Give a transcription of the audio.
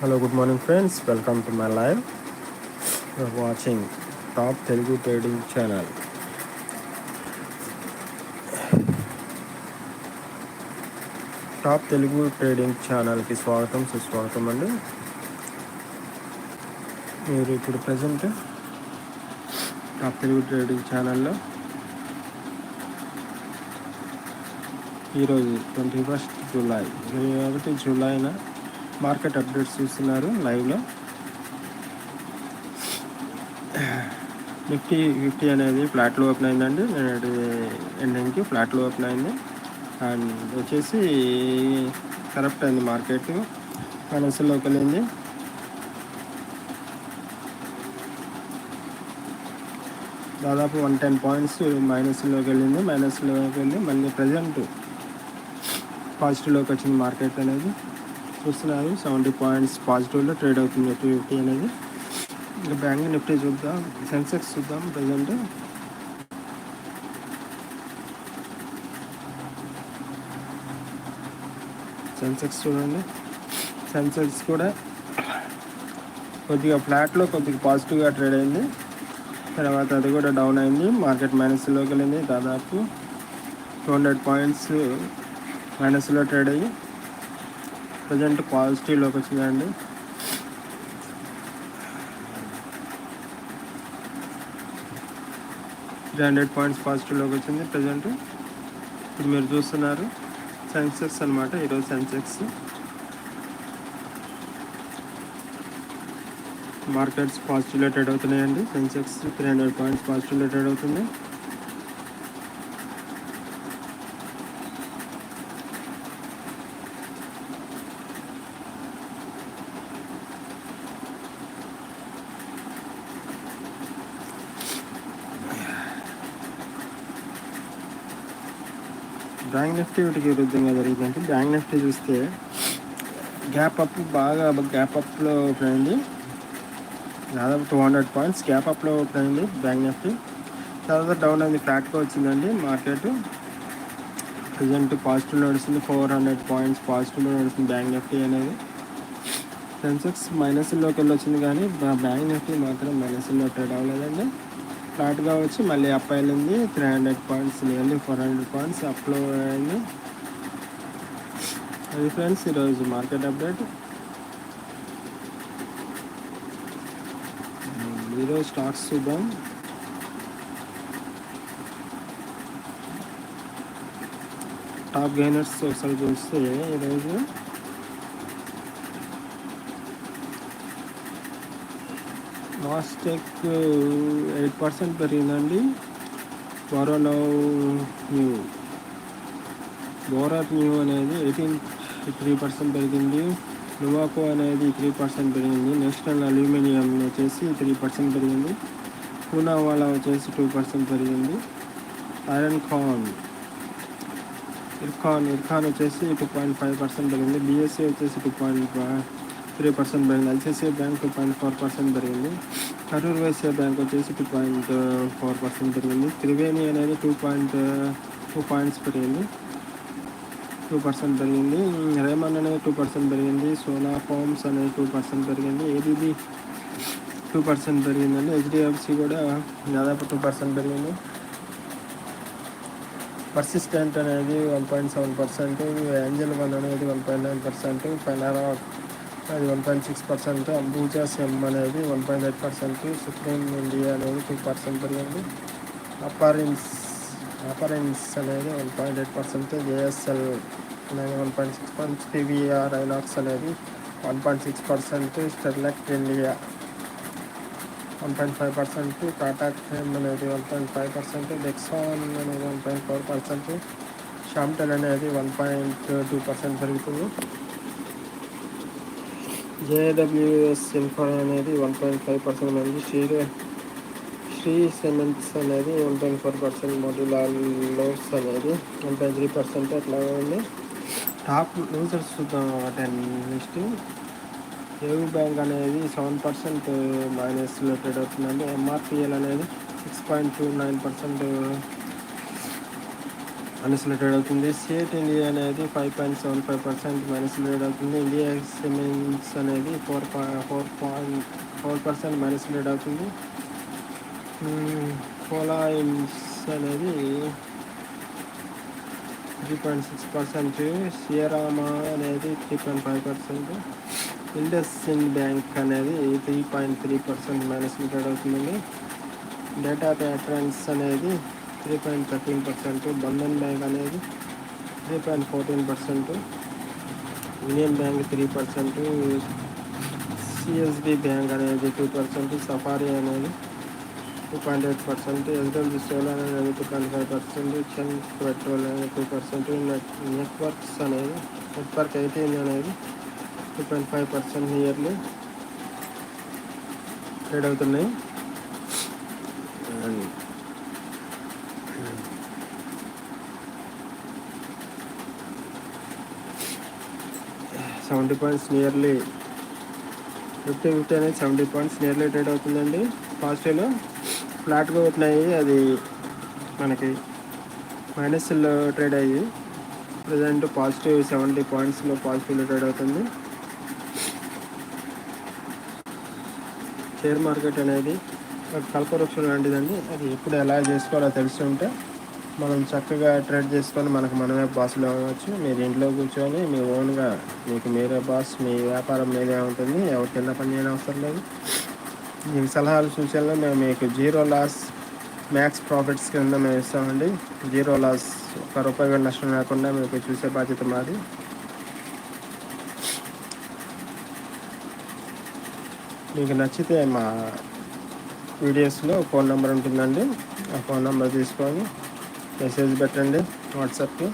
Hello good morning friends welcome to my live watching top Telugu trading channel top Telugu trading ఛానల్కి స్వాగతం సుస్వాగతం అండి. మీరు ఇప్పుడు ప్రజెంట్ టాప్ తెలుగు ట్రేడింగ్ ఛానల్లో ఈరోజు ట్వంటీ ఫస్ట్ జూలై ఇరవై ఒకటి జూలైన మార్కెట్ అప్డేట్స్ చూస్తున్నారు లైవ్లో. నిఫ్టీ ఫిఫ్టీ అనేది ఫ్లాట్లో ఓపెన్ అయిందండి. నేను ఎండింగ్కి ఫ్లాట్లో ఓపెన్ అయింది. అండ్ వచ్చేసి కరెక్ట్ అయింది మార్కెట్ మైనస్లోకి వెళ్ళింది దాదాపు వన్ టెన్ పాయింట్స్ మైనస్లోకి వెళ్ళింది. మైనస్లోకి వెళ్ళి మళ్ళీ ప్రజెంట్ పాజిటివ్లోకి వచ్చింది మార్కెట్ అనేది. చూస్తున్నారు సెవెంటీ పాయింట్స్ పాజిటివ్లో ట్రేడ్ అవుతుంది టూ ఫిఫ్టీ అనేది. ఇంకా బ్యాంక్ నిఫ్టీ చూద్దాం. సెన్సెక్స్ చూద్దాం ప్రజెంట్ సెన్సెక్స్ చూడండి. సెన్సెక్స్ కూడా కొద్దిగా ఫ్లాట్లో కొద్దిగా పాజిటివ్గా ట్రేడ్ అయింది. తర్వాత అది కూడా డౌన్ అయింది. మార్కెట్ మైనస్లోకి వెళ్ళింది. దాదాపు టూ హండ్రెడ్ పాయింట్స్ మైనస్లో ట్రేడ్ అయ్యి ప్రజెంట్ పాజిటివ్లోకి వచ్చిందండి. త్రీ హండ్రెడ్ పాయింట్స్ పాజిటివ్లోకి వచ్చింది ప్రజెంట్. ఇప్పుడు మీరు చూస్తున్నారు సెన్సెక్స్ అనమాట ఈరోజు సెన్సెక్స్. మార్కెట్స్ పాజిటివ్ ట్రేడ్ అవుతున్నాయండి. Sensex three hundred points positive trade అవుతుంది. బ్యాంక్ నిఫ్టీ వీటికి విరుద్ధంగా జరిగిందంటే బ్యాంక్ నిఫ్టీ చూస్తే గ్యాప్ అప్ బాగా గ్యాప్ అప్లో అయింది దాదాపు టూ హండ్రెడ్ పాయింట్స్ గ్యాప్ అప్లో అయింది బ్యాంక్ నిఫ్టీ తర్వాత డౌన్ అయింది ఫ్లాట్గా వచ్చిందండి మార్కెట్ ప్రజెంట్ పాజిటివ్ నడుస్తుంది ఫోర్ హండ్రెడ్ పాయింట్స్ పాజిటివ్లో నడుస్తుంది బ్యాంక్ నిఫ్టీ అనేది. సెన్సెక్స్ మైనస్లోకి వెళ్ళి వచ్చింది కానీ బ్యాంక్ నిఫ్టీ మాత్రం మైనస్లో ట్రేడ్ అవ్వలేదండి ఫ్లాట్గా వచ్చి మళ్ళీ అప్ వెళ్ళింది three hundred points nearly four hundred points అప్లో అయింది. అది ఫ్రెండ్స్ ఈరోజు మార్కెట్ అప్డేట్ ఈరోజు స్టాక్స్ చూద్దాం. టాప్ గైనర్స్ ఒకసారి చూస్తే ఈరోజు? మాస్టెక్ ఎయిట్ పర్సెంట్ పెరిగిందండి. బోరాలో న్యూ. బోరాట్ న్యూ అనేది ఎయిటీన్ త్రీ పర్సెంట్ పెరిగింది. లువాకో అనేది త్రీ పర్సెంట్ పెరిగింది. నేషనల్ అల్యూమినియం వచ్చేసి త్రీ పర్సెంట్ పెరిగింది. పూనావాలా వచ్చేసి టూ పర్సెంట్ పెరిగింది. ఐరన్ ఖాన్. ఇర్ఖాన్ ఇర్ఖాన్ వచ్చేసి టూ పాయింట్ ఫైవ్ పర్సెంట్ పెరిగింది. బిఎస్సి వచ్చేసి టూ పాయింట్ త్రీ పర్సెంట్ పెరిగింది ICICI bank two point four percent పెరిగింది. కరూర్ వైశ్య బ్యాంక్ వచ్చేసి టూ పాయింట్ ఫోర్ పర్సెంట్ పెరిగింది. త్రివేణి అనేది టూ పాయింట్ టూ పాయింట్స్ పెరిగింది. టూ పర్సెంట్ పెరిగింది. రేమన్ అనేది టూ పర్సెంట్ పెరిగింది. సోనా ఫార్మ్స్ అనేది టూ పర్సెంట్ పెరిగింది. ఏబీబీ టూ పర్సెంట్ పెరిగిందండి. హెచ్డిఎఫ్సి కూడా దాదాపు టూ పర్సెంట్ పెరిగింది. పర్సిస్టెంట్ అనేది one point seven percent angel one అనేది వన్ పాయింట్ నైన్ పర్సెంట్ ఫెనారా అది one point six percent Ambuja cement అనేది one point eight percent supreme India అనేది టూ పర్సెంట్ పెరిగింది. అపారిన్స్ అపారెన్స్ అనేది one point eight percent JSL అనేది one point six percent PVR INOX అనేది one point six percent స్టెర్లెక్ట్ India one point five percent Tata Kiran అనేది one point five percent డెక్సాన్ అనేది one point four percent షామ్టెల్ అనేది వన్ పాయింట్ టూ పర్సెంట్ పెరుగుతుంది. JSW infra అనేది one point five percent ఉంది Shree Shree cements అనేది one point four percent మొడ్యులార్ అనేది one point three percent అట్లా ఉంది. టాప్ లూజర్స్ చూద్దాం టెన్ లిస్ట్ ఏవి బ్యాంక్ అనేది సెవెన్ పర్సెంట్ మైనస్ ట్రేడ్ అవుతుందండి. ఎంఆర్పిఎల్ అనేది six point two nine percent మైనస్లో అవుతుంది సేట్ ఇండియా అనేది five point seven five percent మైనస్లో trade అవుతుంది ఇండియా సిమెంట్స్ అనేది four four point four percent minus trade అవుతుంది పోలాయిన్స్ అనేది three point six percent. Siyaram అనేది three point five percent. IndusInd bank అనేది three point three percent minus trade అవుతుందండి data patterns అనేది three point thirteen percent Bandhan bank అనేది three point fourteen percent union bank three percent CSB bank అనేది two percent safari అనేది two point eight percent SW solar అనేది two point five percent చెన్ petrol అనేది two percent net networks అనేది network eighteen అనేది two point five percent nearly trade అవుతున్నాయి. Seventy points nearly. Fifty fifty అనేది seventy points nearly trade అవుతుందండి. పాజిటివ్లో ఫ్లాట్గా అవుతున్నాయి అది మనకి మైనస్లో ట్రేడ్ అయ్యి ప్రజెంట్ పాజిటివ్ సెవెంటీ పాయింట్స్లో పాజిటివ్లో ట్రేడ్ అవుతుంది. షేర్ మార్కెట్ అనేది కల్పవృక్షం లాంటిదండి. అది ఎప్పుడు ఎలా చేసుకోవాలో తెలిసి ఉంటే మనం చక్కగా ట్రేడ్ చేసుకొని మనకు మనమే బాస్లో అవ్వచ్చు. మీరు ఇంట్లో కూర్చొని మీ ఓన్గా మీకు మీరే బాస్ మీ వ్యాపారం మీదే ఉంటుంది. ఎవరి కింద పని చేయడం అవసరం లేదు. మీ సలహాలు సూచనలు మేము మీకు జీరో లాస్ మ్యాక్స్ ప్రాఫిట్స్ కింద మేము ఇస్తామండి. జీరో లాస్ ఒక రూపాయి కూడా నష్టం లేకుండా మీకు చూసే బాధ్యత మాది. మీకు నచ్చితే మా వీడియోస్లో ఫోన్ నెంబర్ ఉంటుందండి. ఆ ఫోన్ నెంబర్ తీసుకొని మెసేజ్ పెట్టండి వాట్సాప్కి.